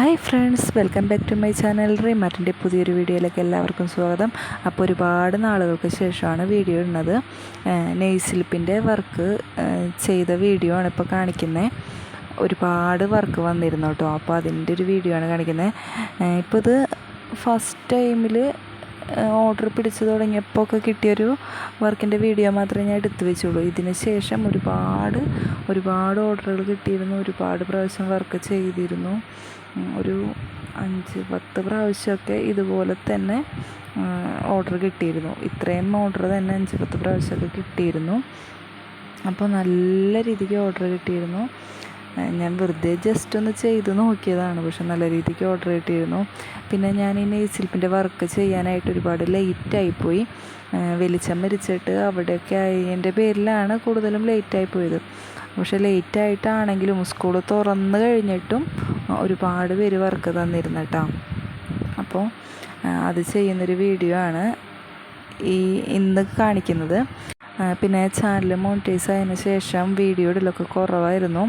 Hi friends welcome back to my channel റിമാറ്റിന്റെ പുതിയൊരു വീഡിയോയിലേക്ക് എല്ലാവർക്കും സ്വാഗതം. അപ്പോൾ ഒരുപാട് നാളുകൾക്ക് ശേഷമാണ് വീഡിയോ ഇടുന്നത്. നെയ്സിലിപ്പിന്റെ വർക്ക് ചെയ്ത വീഡിയോ ആണ് ഇപ്പോൾ കാണിക്കുന്നത്. ഒരുപാട് വർക്ക് വന്നിരുന്നു കേട്ടോ. അപ്പോൾ അതിന്റെ ഒരു വീഡിയോ ആണ് കാണിക്കുന്നത്. ഇപ്പോൾ ഇത് ഫസ്റ്റ് ടൈമിൽ ഓർഡർ പിടിച്ചു തുടങ്ങിയപ്പോൾ ഒക്കെ കിട്ടിയൊരു വർക്കിന്റെ വീഡിയോ മാത്രമേ ഞാൻ എടുത്തു വെച്ചുള്ളൂ. ഇതിന് ശേഷം ഒരുപാട് ഒരുപാട് ഓർഡറുകൾ കിട്ടിയിരുന്നു. ഒരുപാട് പ്രാവശ്യം വർക്ക് ചെയ്തിരുന്നു. ഒരു അഞ്ച് പത്ത് പ്രാവശ്യമൊക്കെ ഇതുപോലെ തന്നെ ഓർഡർ കിട്ടിയിരുന്നു. ഇത്രയും ഓർഡർ തന്നെ അഞ്ച് പത്ത് പ്രാവശ്യമൊക്കെ കിട്ടിയിരുന്നു. അപ്പോൾ നല്ല രീതിക്ക് ഓർഡർ കിട്ടിയിരുന്നു. ഞാൻ വെറുതെ ജസ്റ്റ് ഒന്ന് ചെയ്ത് നോക്കിയതാണ്. പക്ഷെ നല്ല രീതിക്ക് ഓർഡർ കിട്ടിയിരുന്നു. പിന്നെ ഞാൻ ഈ നെയ്സിൽപ്പിന്റെ വർക്ക് ചെയ്യാനായിട്ട് ഒരുപാട് ലേറ്റായിപ്പോയി വെളിച്ചം മരിച്ചിട്ട് അവിടെയൊക്കെ ആയതിന്റെ പേരിലാണ് കൂടുതലും ലേറ്റായി പോയത്. പക്ഷെ ലേറ്റായിട്ടാണെങ്കിലും സ്കൂൾ തുറന്നു കഴിഞ്ഞിട്ടും ഒരുപാട് പേര് വർക്ക് തന്നിരുന്നു കേട്ടോ അപ്പോൾ അത് ചെയ്യുന്നൊരു വീഡിയോ ആണ് ഈ ഇന്ന് കാണിക്കുന്നത്. പിന്നെ ചാനൽ മോണിറ്റൈസ് ആയതിനു ശേഷം വീഡിയോ ഇടലൊക്കെ കുറവായിരുന്നു.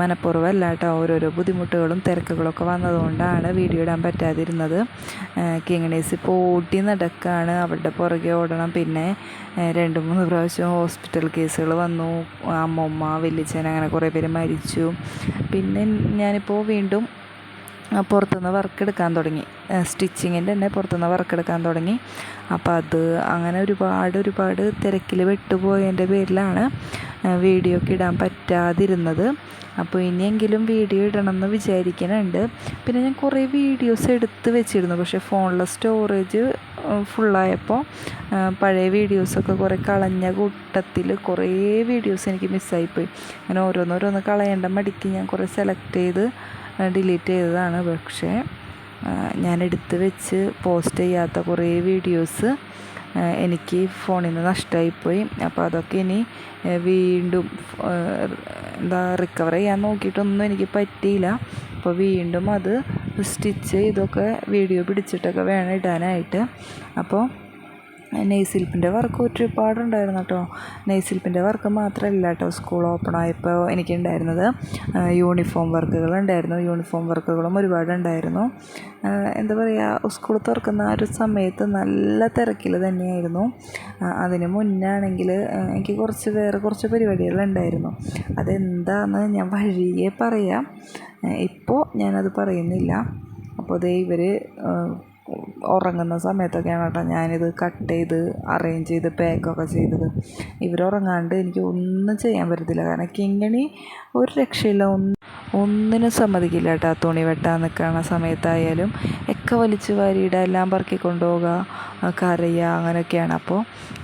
മനഃപൂർവമല്ല കേട്ടോ ഓരോരോ ബുദ്ധിമുട്ടുകളും തിരക്കുകളൊക്കെ വന്നതുകൊണ്ടാണ് വീഡിയോ ഇടാൻ പറ്റാതിരുന്നത്. കിങ്ങണീസ് ഇപ്പോൾ ഓടി നടക്കുകയാണ് അവളുടെ പുറകെ ഓടണം. പിന്നെ രണ്ട് മൂന്ന് പ്രാവശ്യം ഹോസ്പിറ്റൽ കേസുകൾ വന്നു. അമ്മമ്മ വലിയച്ഛൻ അങ്ങനെ കുറേ പേര് മരിച്ചു. പിന്നെ ഞാനിപ്പോൾ വീണ്ടും പുറത്തുനിന്ന് വർക്ക് എടുക്കാൻ തുടങ്ങി. സ്റ്റിച്ചിങ്ങിന്റെ തന്നെ പുറത്തുനിന്ന് വർക്ക് എടുക്കാൻ തുടങ്ങി. അപ്പോൾ അത് അങ്ങനെ ഒരുപാട് ഒരുപാട് തിരക്കിൽ വിട്ടുപോയതിന്റെ പേരിലാണ് വീഡിയോ ഒക്കെ ഇടാൻ പറ്റാതിരുന്നത്. അപ്പോൾ ഇനിയെങ്കിലും വീഡിയോ ഇടണം എന്ന് വിചാരിക്കുന്നുണ്ട്. പിന്നെ ഞാൻ കുറേ വീഡിയോസ് എടുത്ത് വെച്ചിരുന്നു. പക്ഷേ ഫോണിലെ സ്റ്റോറേജ് ഫുള്ളായപ്പോൾ പഴയ വീഡിയോസൊക്കെ കുറേ കളഞ്ഞ കൂട്ടത്തിൽ കുറേ വീഡിയോസ് എനിക്ക് മിസ്സായിപ്പോയി അങ്ങനെ ഓരോന്നോരോന്ന് കളയേണ്ട മടിക്ക് ഞാൻ കുറേ സെലക്ട് ചെയ്ത് ഡിലീറ്റ് ചെയ്തതാണ്. പക്ഷേ ഞാൻ എടുത്ത് വെച്ച് പോസ്റ്റ് ചെയ്യാത്ത കുറേ വീഡിയോസ് എനിക്ക് ഫോണിൽ നിന്ന് നഷ്ടമായിപ്പോയി അപ്പോൾ അതൊക്കെ ഇനി വീണ്ടും എന്താ റിക്കവർ ചെയ്യാൻ നോക്കിയിട്ടൊന്നും എനിക്ക് പറ്റിയില്ല. അപ്പോൾ വീണ്ടും അത് സ്റ്റിച്ച് ഇതൊക്കെ വീഡിയോ പിടിച്ചിട്ടൊക്കെ വേണം ഇടാനായിട്ട്. അപ്പോൾ നെയ്സിൽപ്പിന്റെ വർക്ക് ഒരുപാടുണ്ടായിരുന്നു കേട്ടോ. നെയ്സിൽപ്പിന്റെ വർക്ക് മാത്രമല്ല കേട്ടോ സ്കൂൾ ഓപ്പൺ ആയപ്പോൾ എനിക്കുണ്ടായിരുന്നത്. യൂണിഫോം വർക്കുകൾ ഉണ്ടായിരുന്നു യൂണിഫോം വർക്കുകളും ഒരുപാടുണ്ടായിരുന്നു. എന്താ പറയുക സ്കൂൾ തുറക്കുന്ന ആ ഒരു സമയത്ത് നല്ല തിരക്കിൽ തന്നെയായിരുന്നു. അതിന് മുന്നാണെങ്കിൽ എനിക്ക് കുറച്ച് വേറെ കുറച്ച് പരിപാടികളുണ്ടായിരുന്നു. അതെന്താണെന്ന് ഞാൻ വഴിയെ പറയാം. ഇപ്പോൾ ഞാനത് പറയുന്നില്ല. അപ്പോൾ അതേ ഇവർ ഉറങ്ങുന്ന സമയത്തൊക്കെയാണ് കേട്ടോ ഞാനിത് കട്ട് ചെയ്ത് അറേഞ്ച് ചെയ്ത് പാക്കൊക്കെ ചെയ്തത്. ഇവരുറങ്ങാണ്ട് എനിക്ക് ഒന്നും ചെയ്യാൻ പറ്റത്തില്ല. കാരണം കിങ്ങിണി ഒരു രക്ഷയില്ല. ഒന്ന് ഒന്നിനും സമ്മതിക്കില്ല കേട്ടോ തുണി വെട്ടാൻ നിൽക്കുന്ന സമയത്തായാലും. ഒക്കെ വലിച്ചു വാരിയിടുക എല്ലാം പറക്കി കൊണ്ടുപോകുക കരയുക അങ്ങനെയൊക്കെയാണ്. അപ്പോൾ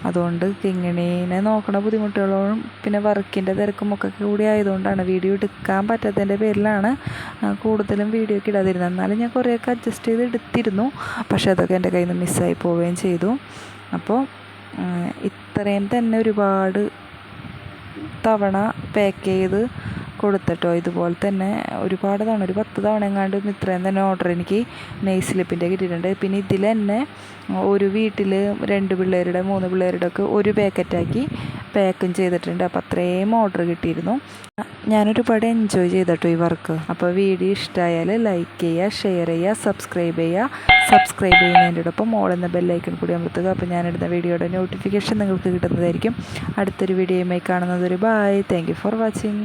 അതുകൊണ്ട് കിങ്ങിണീനെ നോക്കണ ബുദ്ധിമുട്ടുകളും പിന്നെ വർക്കിന്റെ തിരക്കും ഒക്കെ കൂടി ആയതുകൊണ്ടാണ് വീഡിയോ എടുക്കാൻ പറ്റാത്തതിന്റെ പേരിലാണ് കൂടുതലും വീഡിയോ ഒക്കെ ഇടാതിരുന്നത്. എന്നാലും ഞാൻ കുറേയൊക്കെ അഡ്ജസ്റ്റ് ചെയ്ത് എടുത്തിരുന്നു. പക്ഷേ അതൊക്കെ എന്റെ കയ്യിൽ നിന്ന് മിസ്സായി പോവുകയും ചെയ്തു. അപ്പോൾ ഇത്രയും തന്നെ ഒരുപാട് തവണ പാക്ക് ചെയ്ത് കൊടുത്തിട്ടോ. ഇതുപോലെ തന്നെ ഒരുപാട് തവണ ഒരു പത്ത് തവണ എങ്ങാണ്ടും ഇത്രയും തന്നെ ഓർഡർ എനിക്ക് നെയ് സ്ലിപ്പിന്റെ കിട്ടിയിട്ടുണ്ട്. പിന്നെ ഇതിൽ തന്നെ ഒരു വീട്ടിൽ രണ്ട് പിള്ളേരുടെ മൂന്ന് പിള്ളേരുടെ ഒക്കെ ഒരു പാക്കറ്റാക്കി പാക്കും ചെയ്തിട്ടുണ്ട്. അപ്പോൾ അത്രയും ഓർഡർ കിട്ടിയിരുന്നു. ഞാനൊരുപാട് എൻജോയ് ചെയ്തിട്ടോ ഈ വർക്ക്. അപ്പോൾ വീഡിയോ ഇഷ്ടമായാൽ ലൈക്ക് ചെയ്യുക ഷെയർ ചെയ്യുക സബ്സ്ക്രൈബ് ചെയ്യുക. സബ്സ്ക്രൈബ് ചെയ്യുന്നതിന്റെയോടൊപ്പം മോൾ എന്ന ബെല്ലൈക്കൺ കൂടി അമർത്തുക. അപ്പോൾ ഞാനിടുന്ന വീഡിയോയുടെ നോട്ടിഫിക്കേഷൻ നിങ്ങൾക്ക് കിട്ടുന്നതായിരിക്കും. അടുത്തൊരു വീഡിയോയുമായി കാണുന്നത് ഒരു ബായ് താങ്ക് ഫോർ വാച്ചിങ്